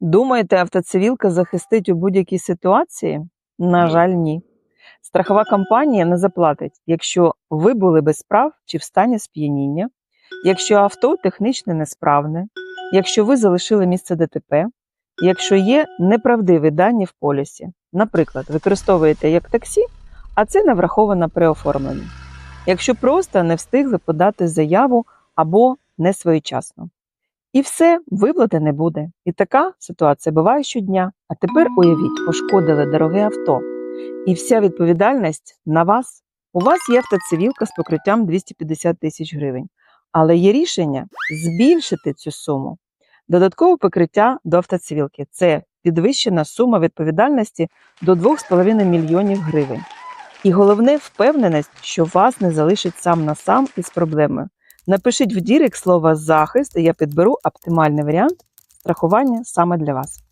Думаєте, автоцивілка захистить у будь-якій ситуації? На жаль, ні. Страхова компанія не заплатить, якщо ви були без прав чи в стані сп'яніння, якщо авто технічно несправне, якщо ви залишили місце ДТП, якщо є неправдиві дані в полісі. Наприклад, використовуєте як таксі, а це не враховано при оформленні. Якщо просто не встигли подати заяву або не своєчасно. І все, виплати не буде. І така ситуація буває щодня. А тепер уявіть, пошкодили дороге авто. І вся відповідальність на вас. У вас є автоцивілка з покриттям 250 тисяч гривень, але є рішення збільшити цю суму. Додаткове покриття до автоцивілки це підвищена сума відповідальності до 2,5 мільйонів гривень. І головне впевненість, що вас не залишить сам на сам із проблемою. Напишіть в дірек слово захист, і я підберу оптимальний варіант страхування саме для вас.